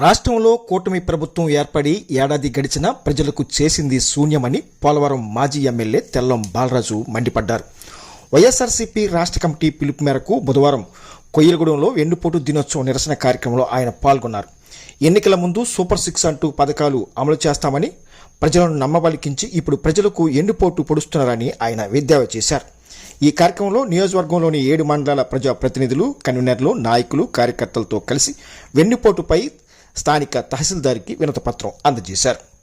రాష్ట్రంలో కూటమి ప్రభుత్వం ఏర్పడి ఏడాది గడిచినా ప్రజలకు చేసింది శూన్యమని పోలవరం మాజీ ఎమ్మెల్యే తెల్లం బాలరాజు మండిపడ్డారు. వైఎస్ఆర్సీపీ రాష్ట్ర కమిటీ పిలుపు మేరకు బుధవారం కొయ్యలగూడెంలో వెన్నుపోటు దినోత్సవం నిరసన కార్యక్రమంలో ఆయన పాల్గొన్నారు. ఎన్నికల ముందు సూపర్ సిక్స్ అంటూ పథకాలు అమలు చేస్తామని ప్రజలను నమ్మబలికించి ఇప్పుడు ప్రజలకు ఎండుపోటు పొడుస్తున్నారని ఆయన విద్యావ చేశారు. ఈ కార్యక్రమంలో నియోజకవర్గంలోని ఏడు మండలాల ప్రజా ప్రతినిధులు కన్వీనర్లు నాయకులు కార్యకర్తలతో కలిసి వెన్నుపోటుపై స్థానిక తహసీల్దార్కి వినతపత్రం అందజేశారు.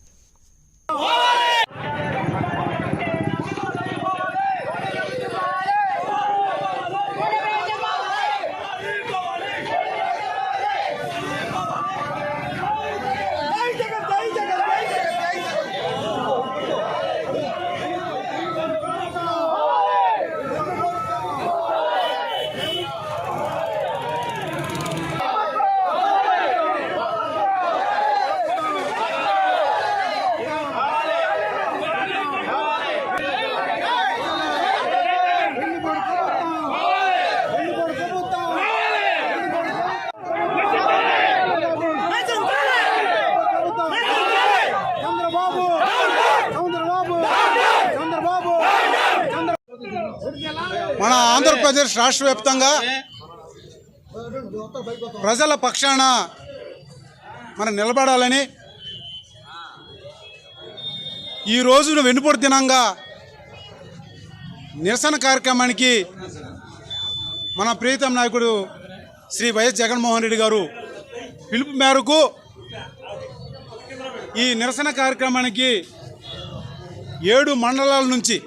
మన ఆంధ్రప్రదేశ్ రాష్ట్ర వ్యాప్తంగా ప్రజల పక్షాన మనం నిలబడాలని ఈ రోజున వెనుపడి దినంగా నిరసన కార్యక్రమానికి మన ప్రీతం నాయకుడు శ్రీ వైఎస్ జగన్మోహన్ రెడ్డి గారు పిలుపు మేరకు ఈ నిరసన కార్యక్రమానికి ఏడు మండలాల నుంచి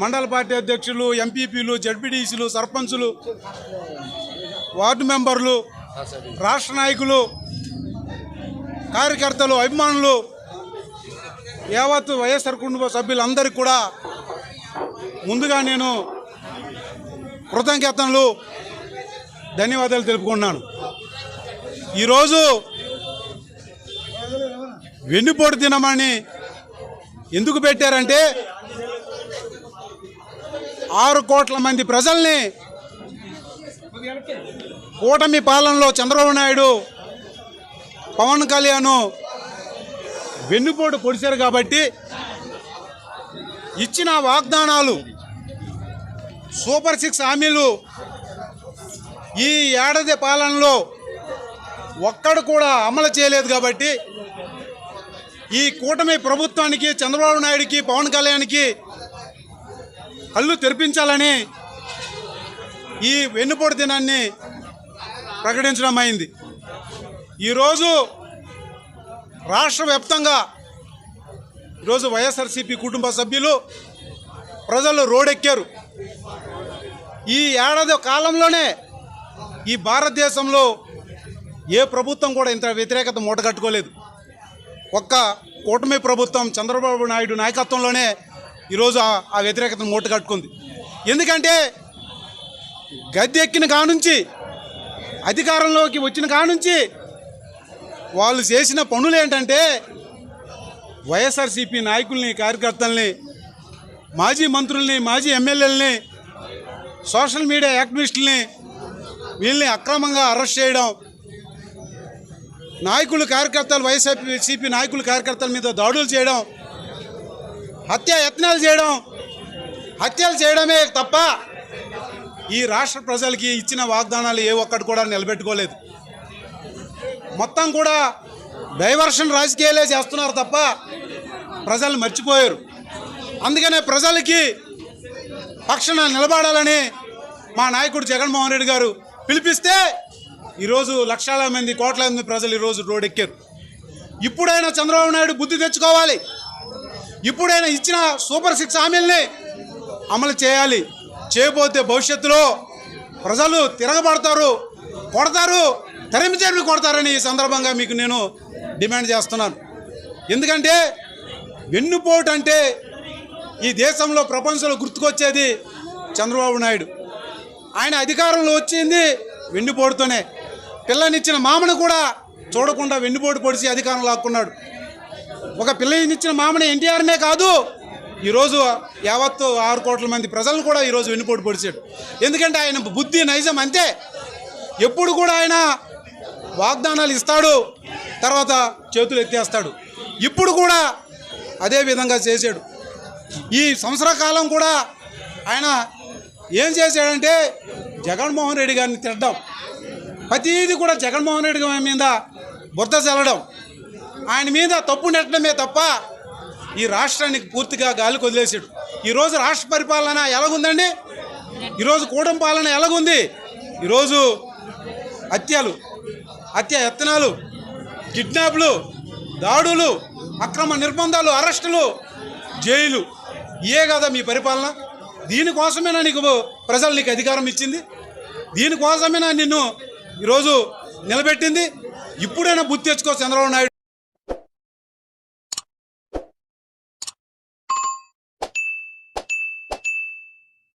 మండల పార్టీ అధ్యక్షులు ఎంపీపీలు జడ్పీటీసీలు సర్పంచులు వార్డు మెంబర్లు రాష్ట్ర నాయకులు కార్యకర్తలు అభిమానులు యావత్ వైఎస్ఆర్ కుటుంబ సభ్యులందరికీ కూడా ముందుగా నేను కృతజ్ఞతలు ధన్యవాదాలు తెలుపుకున్నాను ఈరోజు వెన్నుపోటు దినమని ఎందుకు పెట్టారంటే ఆరు కోట్ల మంది ప్రజల్ని కూటమి పాలనలో చంద్రబాబు నాయుడు పవన్ కళ్యాణ్ వెన్నుపోటు పొడిచారు కాబట్టి ఇచ్చిన వాగ్దానాలు సూపర్ సిక్స్ హామీలు ఈ ఏడాది పాలనలో ఒక్కడు కూడా అమలు చేయలేదు కాబట్టి ఈ కూటమి ప్రభుత్వానికి చంద్రబాబు నాయుడికి పవన్ కళ్యాణ్కి కళ్ళు తెరిపించాలని ఈ వెన్నుపోటు దినాన్ని ప్రకటించడం అయింది. ఈరోజు రాష్ట్ర వ్యాప్తంగా ఈరోజు వైఎస్ఆర్సీపీ కుటుంబ సభ్యులు ప్రజలు రోడెక్కారు. ఈ ఏడాది కాలంలోనే ఈ భారతదేశంలో ఏ ప్రభుత్వం కూడా ఇంత వ్యతిరేకత మూటగట్టుకోలేదు. ఒక్క కూటమి ప్రభుత్వం చంద్రబాబు నాయుడు నాయకత్వంలోనే ఈరోజు ఆ- వ్యతిరేకతను మూట కట్టుకుంది. ఎందుకంటే గద్దె ఎక్కిన కానుంచి అధికారంలోకి వచ్చిన కానుంచి వాళ్ళు చేసిన పనులు ఏంటంటే వైఎస్ఆర్సీపీ నాయకుల్ని కార్యకర్తల్ని మాజీ మంత్రుల్ని మాజీ ఎమ్మెల్యేలని సోషల్ మీడియా యాక్టివిస్టుల్ని వీళ్ళని అక్రమంగా అరెస్ట్ చేయడం నాయకులు కార్యకర్తలు వైఎస్ఆర్సీపీ సిపి నాయకులు కార్యకర్తల మీద దాడులు చేయడం హత్య యత్నాలు చేయడం హత్యలు చేయడమే తప్ప ఈ రాష్ట్ర ప్రజలకి ఇచ్చిన వాగ్దానాలు ఏ ఒక్కటి కూడా నిలబెట్టుకోలేదు. మొత్తం కూడా డైవర్షన్ రాజకీయాలే చేస్తున్నారు తప్ప ప్రజలు మర్చిపోయారు. అందుకనే ప్రజలకి పక్షణ నిలబడాలని మా నాయకుడు జగన్మోహన్ రెడ్డి గారు పిలిపిస్తే ఈరోజు లక్షల మంది కోట్ల మంది ప్రజలు ఈరోజు రోడ్డెక్కారు ఇప్పుడైనా చంద్రబాబు నాయుడు బుద్ధి తెచ్చుకోవాలి. ఇప్పుడైనా ఇచ్చిన సూపర్ సిక్స్ హామీల్ని అమలు చేయాలి. చేయబోతే భవిష్యత్తులో ప్రజలు తిరగబడతారు కొడతారు తరిమి తరిమి కొడతారని ఈ సందర్భంగా మీకు నేను డిమాండ్ చేస్తున్నాను. ఎందుకంటే వెన్నుపోటు అంటే ఈ దేశంలో ప్రపంచంలో గుర్తుకొచ్చేది చంద్రబాబు నాయుడు. ఆయన అధికారంలో వచ్చింది వెన్నుపోటుతోనే. పిల్లనిచ్చిన మామను కూడా చూడకుండా వెన్నుపోటు పొడిచి అధికారం లాక్కున్నాడు. ఒక పిల్లనిచ్చిన మామని ఎన్టీఆర్నే కాదు ఈరోజు యావత్తు ఆరు కోట్ల మంది ప్రజలను కూడా ఈరోజు వెన్నుపోటు పొడిచాడు. ఎందుకంటే ఆయన బుద్ధి నైజం అంతే. ఎప్పుడు కూడా ఆయన వాగ్దానాలు ఇస్తాడు తర్వాత చేతులు ఎత్తేస్తాడు. ఇప్పుడు కూడా అదే విధంగా చేశాడు. ఈ సంవత్సర కాలం కూడా ఆయన ఏం చేశాడంటే జగన్మోహన్ రెడ్డి గారిని తిట్టడం. ప్రతీది కూడా జగన్మోహన్ రెడ్డి గారి మీద బుద్ధ చల్లడం. ఆయన మీద తప్పు నెట్టడమే తప్ప ఈ రాష్ట్రానికి పూర్తిగా గాలి వదిలేసాడు ఈరోజు రాష్ట్ర పరిపాలన ఎలాగుందండి? ఈరోజు కూటమి పాలన ఎలాగుంది? ఈరోజు హత్యలు హత్య యత్నాలు కిడ్నాప్లు దాడులు అక్రమ నిర్బంధాలు అరెస్టులు జైలు ఇయే కదా మీ పరిపాలన. దీనికోసమేనా నీకు ప్రజలు నీకు అధికారం ఇచ్చింది? దీనికోసమేనా నిన్ను ఈరోజు నిలబెట్టింది? ఇప్పుడైనా బుద్ధి తెచ్చుకో చంద్రబాబు నాయుడు.